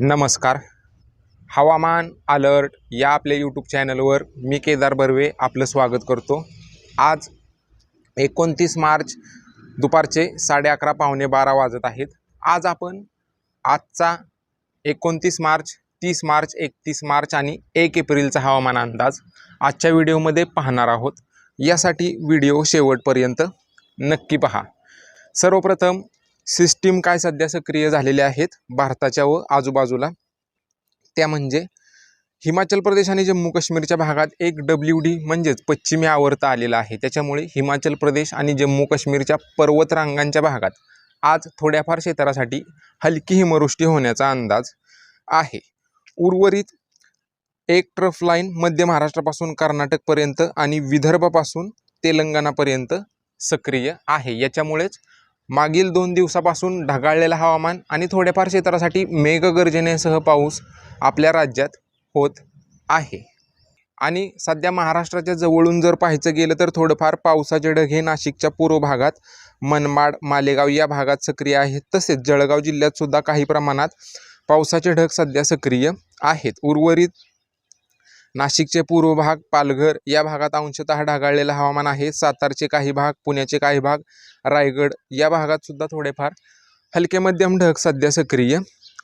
नमस्कार. हवामान अलर्ट या आपल्या यूट्यूब चॅनलवर मी केदार बर्वे आपलं स्वागत करतो. आज एकोणतीस मार्च दुपारचे साडे अकरा पावणे बारा वाजत आहेत. आज आपण आजचा एकोणतीस मार्च तीस मार्च एकतीस मार्च आणि एक एप्रिलचा हवामान अंदाज आजच्या व्हिडिओमध्ये पाहणार आहोत. यासाठी व्हिडिओ शेवटपर्यंत नक्की पहा. सर्वप्रथम सिस्टीम काय सध्या सक्रिय झालेल्या आहेत भारताच्या व आजूबाजूला? त्या म्हणजे हिमाचल प्रदेश आणि जम्मू काश्मीरच्या भागात एक डब्ल्यू डी म्हणजेच पश्चिमी आवर्त आलेला आहे. त्याच्यामुळे हिमाचल प्रदेश आणि जम्मू काश्मीरच्या पर्वतरांगांच्या भागात आज थोड्याफार क्षेत्रासाठी हलकी हिमवृष्टी होण्याचा अंदाज आहे. उर्वरित एक ट्रफ लाईन मध्य महाराष्ट्रापासून कर्नाटकपर्यंत आणि विदर्भापासून तेलंगणापर्यंत सक्रिय आहे. याच्यामुळेच मागील दोन दिवसापासून ढगाळलेलं हवामान आणि थोड्याफार क्षेत्रासाठी मेघगर्जनेसह पाऊस आपल्या राज्यात होत आहे. आणि सध्या महाराष्ट्राच्या जवळून जर पाहायचं गेलं तर थोडंफार पावसाचे ढग हे नाशिकच्या पूर्व भागात मनमाड मालेगाव या भागात सक्रिय आहेत. तसेच जळगाव जिल्ह्यात सुद्धा काही प्रमाणात पावसाचे ढग सध्या सक्रिय आहेत. उर्वरित नाशिकचे पूर्व भाग पालघर या भागात अंशतः ढगाळलेलं हवामान आहे. सातारचे काही भाग पुण्याचे काही भाग रायगड या भागात सुद्धा थोडेफार हलके मध्यम ढग सध्या सक्रिय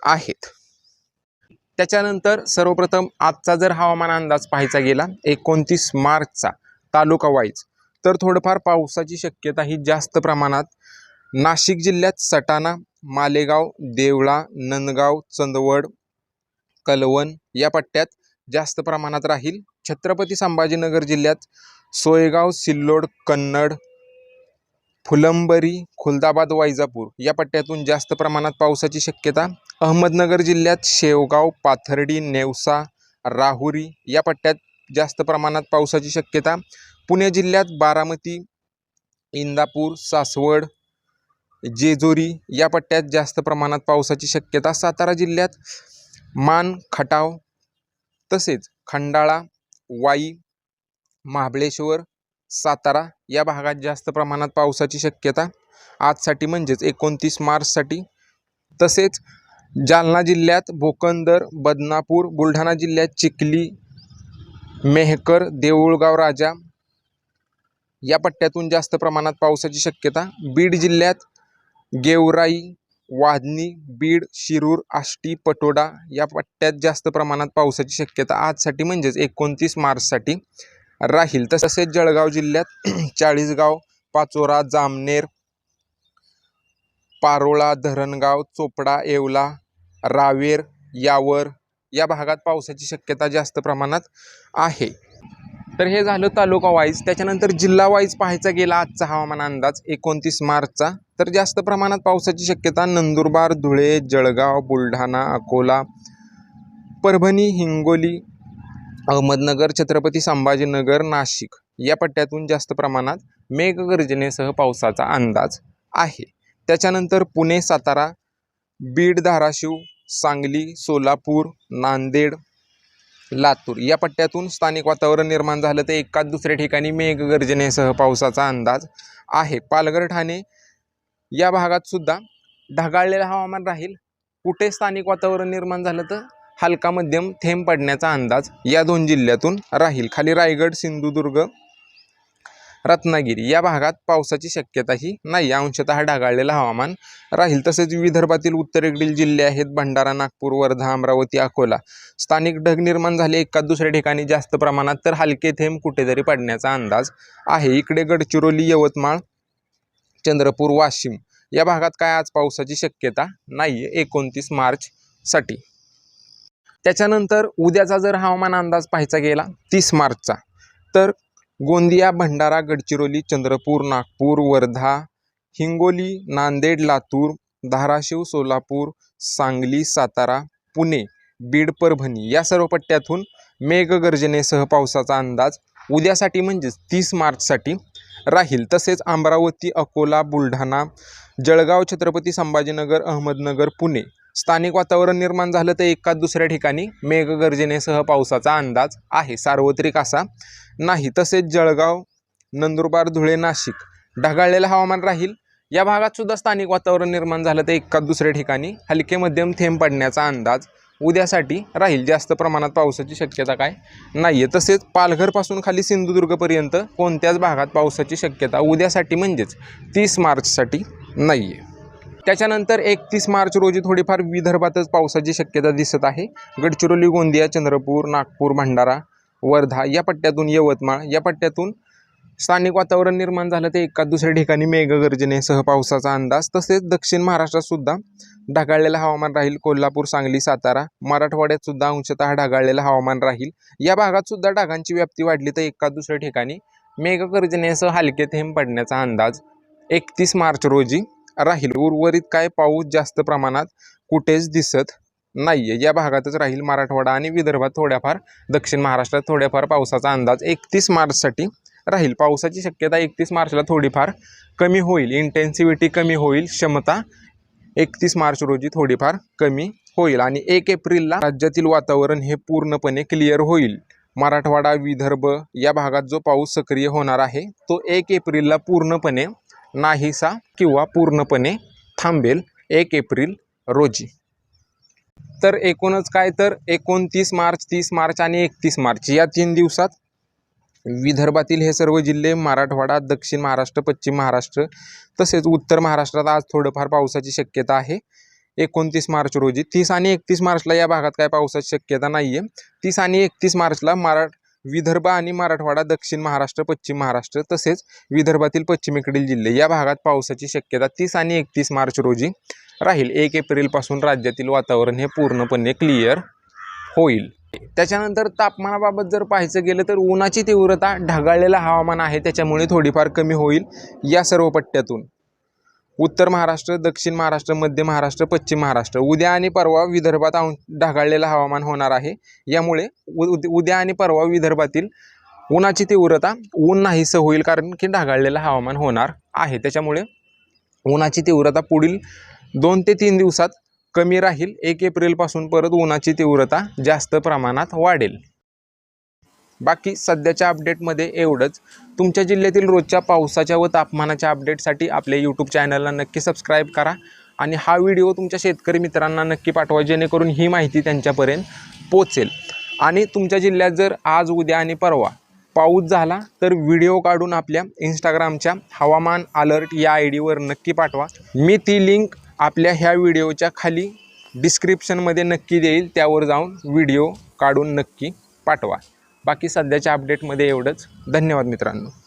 आहेत. त्याच्यानंतर सर्वप्रथम आजचा जर हवामान अंदाज पाहायचा गेला एकोणतीस मार्चचा तालुका वाईज तर थोडंफार पावसाची शक्यता ही जास्त प्रमाणात नाशिक जिल्ह्यात सटाणा मालेगाव देवळा नंदगाव चंदवड कलवण या पट्ट्यात जास्त प्रमाणात राहील. छत्रपती संभाजीनगर जिल्ह्यात सोयगाव सिल्लोड कन्नड फुलंबरी खुलदाबाद वैजापूर या पट्ट्यातून जास्त प्रमाणात पावसाची शक्यता. अहमदनगर जिल्ह्यात शेवगाव पाथर्डी नेवसा राहुरी या पट्ट्यात जास्त प्रमाणात पावसाची शक्यता. पुणे जिल्ह्यात बारामती इंदापूर सासवड जेजोरी या पट्ट्यात जास्त प्रमाणात पावसाची शक्यता. सातारा जिल्ह्यात मान खटाव तसेच खंडाळा वाई महाबळेश्वर सातारा या भागात जास्त प्रमाणात पावसाची शक्यता आजसाठी म्हणजेच एकोणतीस मार्चसाठी. तसेच जालना जिल्ह्यात भोकंदर बदनापूर बुलढाणा जिल्ह्यात चिखली मेहकर देऊळगाव राजा या पट्ट्यातून जास्त प्रमाणात पावसाची शक्यता. बीड जिल्ह्यात गेवराई वाधनी बीड शिरूर आष्टी पटोडा या पट्ट्यात जास्त प्रमाणात पावसाची शक्यता आजसाठी म्हणजेच एकोणतीस मार्चसाठी राहील. तसेच जळगाव जिल्ह्यात चाळीसगाव पाचोरा जामनेर पारोळा धरणगाव चोपडा येवला रावेर यावर या भागात पावसाची शक्यता जास्त प्रमाणात आहे. तर हे झालं तालुका वाईज. त्याच्यानंतर जिल्हा वाईज पाहायचा गेला आजचा हवामान अंदाज एकोणतीस मार्चचा. तर जास्त प्रमाणात पावसाची शक्यता नंदुरबार धुळे जळगाव बुलढाणा अकोला परभणी हिंगोली अहमदनगर छत्रपती संभाजीनगर नाशिक या पट्ट्यातून जास्त प्रमाणात मेघगर्जनेसह पावसाचा अंदाज आहे. त्याच्यानंतर पुणे सातारा बीड धाराशिव सांगली सोलापूर नांदेड लातूर. या पट्ट्यातून स्थानिक वातावरण निर्माण झालं तर एकाच दुसऱ्या ठिकाणी मेघगर्जनेसह पावसाचा अंदाज आहे. पालघर ठाणे या भागात सुद्धा ढगाळलेलं हवामान राहील. कुठे स्थानिक वातावरण निर्माण झालं तर हलका मध्यम थेंब पडण्याचा अंदाज या दोन जिल्ह्यातून राहील. खाली रायगड सिंधुदुर्ग रत्नागिरी. या भागात पावसाची शक्यताही नाही. अंशतः ढगाळलेलं हवामान राहील. तसेच विदर्भातील उत्तरेकडील जिल्हे आहेत भंडारा नागपूर वर्धा अमरावती अकोला. स्थानिक ढग निर्माण झाले एका दुसऱ्या ठिकाणी जास्त प्रमाणात तर हलके थेंब कुठेतरी पडण्याचा अंदाज आहे. इकडे गडचिरोली यवतमाळ चंद्रपूर वाशिम या भागात काय आज पावसाची शक्यता नाही आहे एकोणतीस मार्चसाठी त्याच्यानंतर उद्याचा जर हवामान अंदाज पाहायचा गेला तीस मार्चचा तर गोंदिया भंडारा गडचिरोली चंद्रपूर नागपूर वर्धा हिंगोली नांदेड लातूर धाराशिव सोलापूर सांगली सातारा पुणे बीड परभणी या सर्व पट्ट्यातून मेघगर्जनेसह पावसाचा अंदाज उद्यासाठी म्हणजेच तीस मार्चसाठी राहील. तसेच अमरावती अकोला बुलढाणा जळगाव छत्रपती संभाजीनगर अहमदनगर पुणे स्थानिक वातावरण निर्माण झालं तर एका दुसऱ्या ठिकाणी मेघगर्जनेसह पावसाचा अंदाज आहे. सार्वत्रिक असा नाही. तसेच जळगाव नंदुरबार धुळे नाशिक ढगाळलेलं हवामान राहील. या भागात सुद्धा स्थानिक वातावरण निर्माण झालं तर एका दुसऱ्या ठिकाणी हलके मध्यम थेंब पडण्याचा अंदाज उद्यासाठी राहील. जास्त प्रमाणात पावसाची शक्यता काय? नाही आहे तसेच पालघरपासून खाली सिंधुदुर्गपर्यंत कोणत्याच भागात पावसाची शक्यता उद्यासाठी म्हणजेच तीस मार्चसाठी नाही आहे त्याच्यानंतर एकतीस मार्च रोजी थोडीफार विदर्भातच पावसाची शक्यता दिसत आहे. गडचिरोली गोंदिया चंद्रपूर नागपूर भंडारा वर्धा या पट्ट्यातून यवतमाळ या पट्ट्यातून स्थानिक वातावरण निर्माण झालं ते एका दुसऱ्या ठिकाणी मेघगर्जनेसह पावसाचा अंदाज. तसेच दक्षिण महाराष्ट्रातसुद्धा ढगाळलेलं हवामान राहील. कोल्हापूर सांगली सातारा मराठवाड्यात सुद्धा अंशतः ढगाळलेलं हवामान राहील. या भागात सुद्धा ढगांची व्याप्ती वाढली तर एका दुसऱ्या ठिकाणी मेघगर्जनेसह हलके थेंब पडण्याचा अंदाज. एकतीस मार्च रोजी राहील. उर्वरित काय पाऊस जास्त प्रमाणात कुठेच दिसत नाही आहे या भागातच राहील मराठवाडा आणि विदर्भात थोड्याफार दक्षिण महाराष्ट्रात थोड्याफार पावसाचा अंदाज एकतीस मार्चसाठी राहील. पावसाची शक्यता एकतीस मार्चला थोडीफार कमी होईल. इंटेन्सिव्हिटी कमी होईल. क्षमता एकतीस मार्च रोजी थोडीफार कमी होईल. आणि एक एप्रिलला राज्यातील वातावरण हे पूर्णपणे क्लिअर होईल. मराठवाडा विदर्भ या भागात जो पाऊस सक्रिय होणार आहे तो एक एप्रिलला पूर्णपणे नाहीसा किंवा पूर्णपणे थांबेल एक एप्रिल रोजी. तर एकूणच काय तर एकोणतीस मार्च तीस मार्च आणि एकतीस मार्च या तीन दिवसात विदर्भातील हे सर्व जिल्हे मराठवाडा दक्षिण महाराष्ट्र पश्चिम महाराष्ट्र तसेच उत्तर महाराष्ट्रात आज थोडंफार पावसाची शक्यता आहे. एकोणतीस मार्च रोजी तीस आणि एकतीस मार्चला या भागात काय पावसाची शक्यता नाही आहे तीस आणि एकतीस मार्चला मराठ विदर्भ आणि मराठवाडा दक्षिण महाराष्ट्र पश्चिम महाराष्ट्र तसेच विदर्भातील पश्चिमेकडील जिल्हे. या भागात पावसाची शक्यता तीस आणि एकतीस मार्च रोजी राहील. एक एप्रिलपासून राज्यातील वातावरण हे पूर्णपणे क्लिअर होईल. त्याच्यानंतर तापमानाबाबत जर पाहायचं गेलं तर उन्हाची तीव्रता ढगाळलेलं हवामान आहे. त्याच्यामुळे थोडीफार कमी होईल या सर्व पट्ट्यातून. उत्तर महाराष्ट्र दक्षिण महाराष्ट्र मध्य महाराष्ट्र पश्चिम महाराष्ट्र. उद्या आणि परवा विदर्भात ढगाळलेलं हवामान होणार आहे. यामुळे उ- उद- उद्या आणि परवा विदर्भातील उन्हाची तीव्रता ऊन नाहीसं होईल कारण की ढगाळलेलं हवामान होणार आहे. त्याच्यामुळे उन्हाची तीव्रता पुढील दोन ते तीन दिवसात कमी राहील. एक एप्रिलपासून परत उन्हाची तीव्रता जास्त प्रमाणात वाढेल. बाकी सध्याच्या अपडेटमध्ये एवढंच. तुमच्या जिल्ह्यातील रोजच्या पावसाच्या व तापमानाच्या अपडेटसाठी आपल्या यूट्यूब चॅनलला नक्की सबस्क्राईब करा. आणि हा व्हिडिओ तुमच्या शेतकरी मित्रांना नक्की पाठवा जेणेकरून ही माहिती त्यांच्यापर्यंत पोचेल आणि तुमच्या जिल्ह्यात जर आज उद्या आणि परवा पाऊस झाला तर व्हिडिओ काढून आपल्या इंस्टाग्रामच्या हवामान अलर्ट या आय डीवर नक्की पाठवा. मी ती लिंक आपल्या ह्या व्हिडिओच्या खाली डिस्क्रिप्शनमध्ये नक्की देईल त्यावर जाऊन व्हिडिओ काढून नक्की पाठवा. बाकी सध्याच्या अपडेटमध्ये एवढंच. धन्यवाद मित्रांनो.